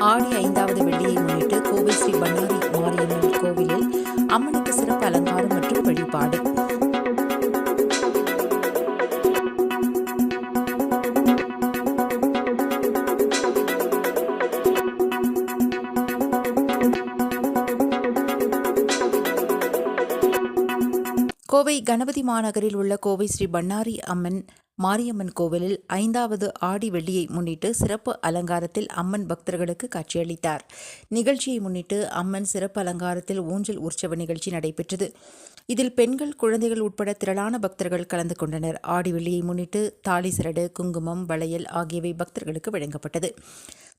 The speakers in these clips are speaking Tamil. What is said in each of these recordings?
ஆடி ஐந்தாவது வெள்ளியை முன்னிட்டு கோவை ஸ்ரீ பண்ணாரி மாரியம்மன் கோவிலில் அம்மனுக்கு சிறப்பு அலங்காரம் மற்றும் வழிபாடு. கோவை கணபதி மாநகரில் உள்ள கோவை ஸ்ரீ பண்ணாரி அம்மன் மாரியம்மன் கோவிலில் ஐந்தாவது ஆடி வெள்ளியை முன்னிட்டு சிறப்பு அலங்காரத்தில் அம்மன் பக்தர்களுக்கு காட்சியளித்தார். நிகழ்ச்சியை முன்னிட்டு அம்மன் சிறப்பு அலங்காரத்தில் ஊஞ்சல் உற்சவ நிகழ்ச்சி நடைபெற்றது. இதில் பெண்கள் குழந்தைகள் உட்பட திரளான பக்தர்கள் கலந்து கொண்டனர். ஆடி வெள்ளியை முன்னிட்டு தாலி சரடு குங்குமம் வளையல் ஆகியவை பக்தர்களுக்கு வழங்கப்பட்டது.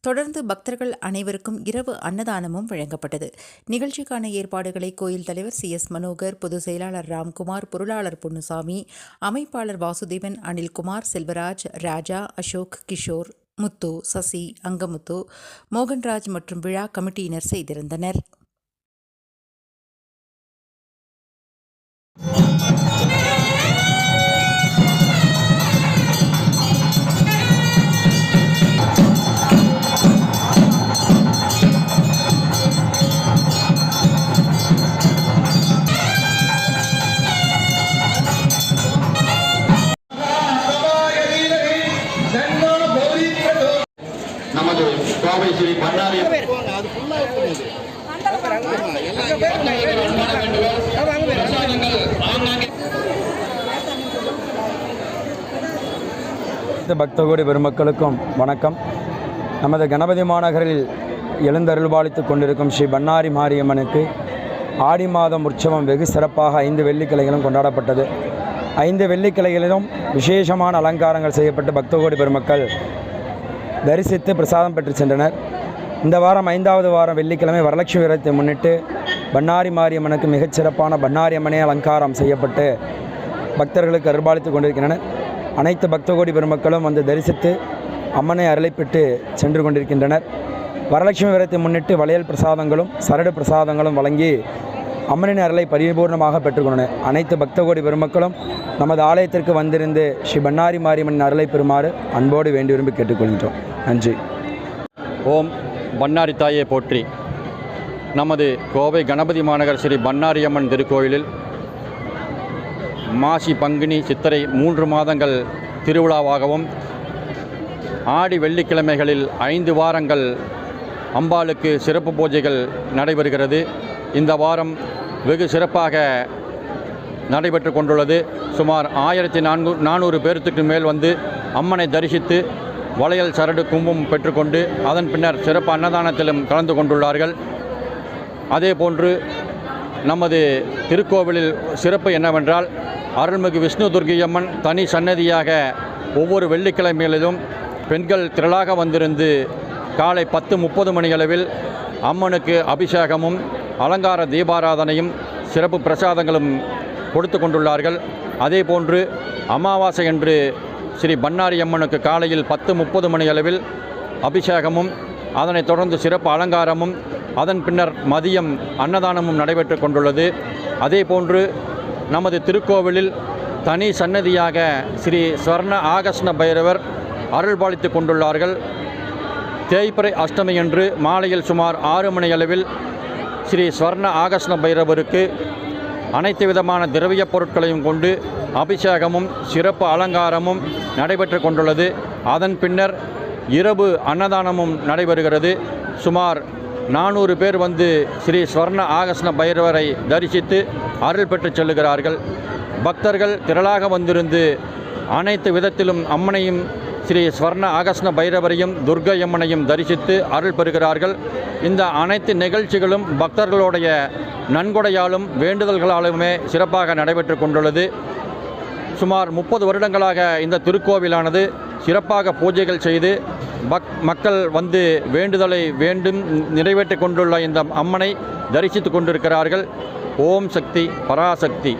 தொடர்ந்து பக்தர்கள் அனைவருக்கும் இரவு அன்னதானமும் வழங்கப்பட்டது. நிகழ்ச்சிக்கான ஏற்பாடுகளை கோயில் தலைவர் சி எஸ் மனோகர் பொதுச் செயலாளர் ராம்குமார் பொருளாளர் பொன்னுசாமி அமைப்பாளர் வாசுதேவன் செந்தில்குமார் செல்வராஜ் ராஜா அசோக் கிஷோர் முத்து சசி அங்கமுத்து மோகன்ராஜ் மற்றும் விழா கமிட்டியினர் செய்திருந்தனர் கோவை ஸ்ரீ பண்ணாரி பக்தகோடி பெருமக்களுக்கும் வணக்கம். நமது கணபதி மாநகரில் எழுந்தருள்பாலித்து கொண்டிருக்கும் ஸ்ரீ பண்ணாரி மாரியம்மனுக்கு ஆடி மாதம் உற்சவம் வெகு சிறப்பாக ஐந்து வெள்ளிக்கிளைகளும் கொண்டாடப்பட்டது. ஐந்து வெள்ளிக்கிளைகளிலும் விசேஷமான அலங்காரங்கள் செய்யப்பட்டு பக்தகோடி பெருமக்கள் தரிசித்து பிரசாதம் பெற்று சென்றனர். இந்த வாரம் ஐந்தாவது வாரம் வெள்ளிக்கிழமை வரலட்சுமி விரதத்தை முன்னிட்டு பண்ணாரி மாரியம்மனுக்கு மிகச் சிறப்பான பண்ணாரி அம்மனே அலங்காரம் செய்யப்பட்டு பக்தர்களுக்கு அருள்பாலித்து கொண்டிருக்கின்றனர். அனைத்து பக்தகோடி பெருமக்களும் வந்து தரிசித்து அம்மனை அருளைப்பிட்டு சென்று கொண்டிருக்கின்றனர். வரலட்சுமி விரதத்தை முன்னிட்டு வளையல் பிரசாதங்களும் சரடு பிரசாதங்களும் வழங்கி அம்மனின் அருளை பரிபூர்ணமாக பெற்றுக்கொண்டனர் அனைத்து பக்தகோடி பெருமக்களும் நமது ஆலயத்திற்கு வந்திருந்து ஸ்ரீ பண்ணாரி மாரியம்மன் அருளை பெறுமாறு அன்போடு வேண்டி விரும்பி கேட்டுக்கொள்கின்றோம். நன்றி. ஓம் பன்னாரி தாயே போற்றி. நமது கோவை கணபதி மாநகர் ஸ்ரீ பன்னாரியம்மன் திருக்கோயிலில் மாசி பங்குனி சித்திரை மூன்று மாதங்கள் திருவிழாவாகவும் ஆடி வெள்ளிக்கிழமைகளில் ஐந்து வாரங்கள் அம்பாளுக்கு சிறப்பு பூஜைகள் நடைபெறுகிறது. இந்த வாரம் வெகு சிறப்பாக நடைபெற்று கொண்டுள்ளது. சுமார் ஆயிரத்தி நான்கு நானூறு பேர்த்துக்கு மேல் வந்து அம்மனை தரிசித்து வளையல் சரடு கும்பம் பெற்றுக்கொண்டு அதன் பின்னர் சிறப்பு அன்னதானத்திலும் கலந்து கொண்டுள்ளார்கள். அதே போன்று நமது திருக்கோவிலில் சிறப்பு என்னவென்றால் அருள்மிகு விஷ்ணு துர்கியம்மன் தனி சன்னதியாக ஒவ்வொரு வெள்ளிக்கிழமைகளிலும் பெண்கள் திரளாக வந்திருந்து காலை பத்து முப்பது மணியளவில் அம்மனுக்கு அபிஷேகமும் அலங்கார தீபாராதனையும் சிறப்பு பிரசாதங்களும் கொடுத்து கொண்டுள்ளார்கள். அதே போன்று அமாவாசை என்று ஸ்ரீ பண்ணாரி அம்மனுக்கு காலையில் பத்து முப்பது மணி அளவில் அபிஷேகமும் அதனைத் தொடர்ந்து சிறப்பு அலங்காரமும் அதன் பின்னர் மதியம் அன்னதானமும் நடைபெற்று கொண்டுள்ளது. அதே போன்று நமது திருக்கோவிலில் தனி சன்னதியாக ஸ்ரீ ஸ்வர்ண ஆகஷ்ண பைரவர் அருள்பாலித்து கொண்டுள்ளார்கள். தேய்பிறை அஷ்டமி என்று மாலையில் சுமார் ஆறு மணி அளவில் ஸ்ரீ ஸ்வர்ண ஆகஸ்ன பைரவருக்கு அனைத்து விதமான திரவியப் பொருட்களையும் கொண்டு அபிஷேகமும் சிறப்பு அலங்காரமும் நடைபெற்று கொண்டுள்ளது. அதன் பின்னர் இரவு அன்னதானமும் நடைபெறுகிறது. சுமார் நானூறு பேர் வந்து ஸ்ரீ ஸ்வர்ண ஆகஸ்ன பைரவரை தரிசித்து அருள் பெற்று செல்லுகிறார்கள். பக்தர்கள் திரளாக வந்திருந்து அனைத்து விதத்திலும் அம்மனையும் ஸ்ரீ ஸ்வர்ண ஆகஸ்ன பைரவரையும் துர்கையம்மனையும் தரிசித்து அருள் பெறுகிறார்கள். இந்த அனைத்து நிகழ்ச்சிகளும் பக்தர்களுடைய நன்கொடையாலும் வேண்டுதல்களாலுமே சிறப்பாக நடைபெற்று கொண்டுள்ளது. சுமார் முப்பது வருடங்களாக இந்த திருக்கோவிலானது சிறப்பாக பூஜைகள் செய்து பக் மக்கள் வந்து வேண்டுதலை வேண்டும் நிறைவேற்றி கொண்டுள்ள இந்த அம்மனை தரிசித்து கொண்டிருக்கிறார்கள். ஓம் சக்தி பராசக்தி.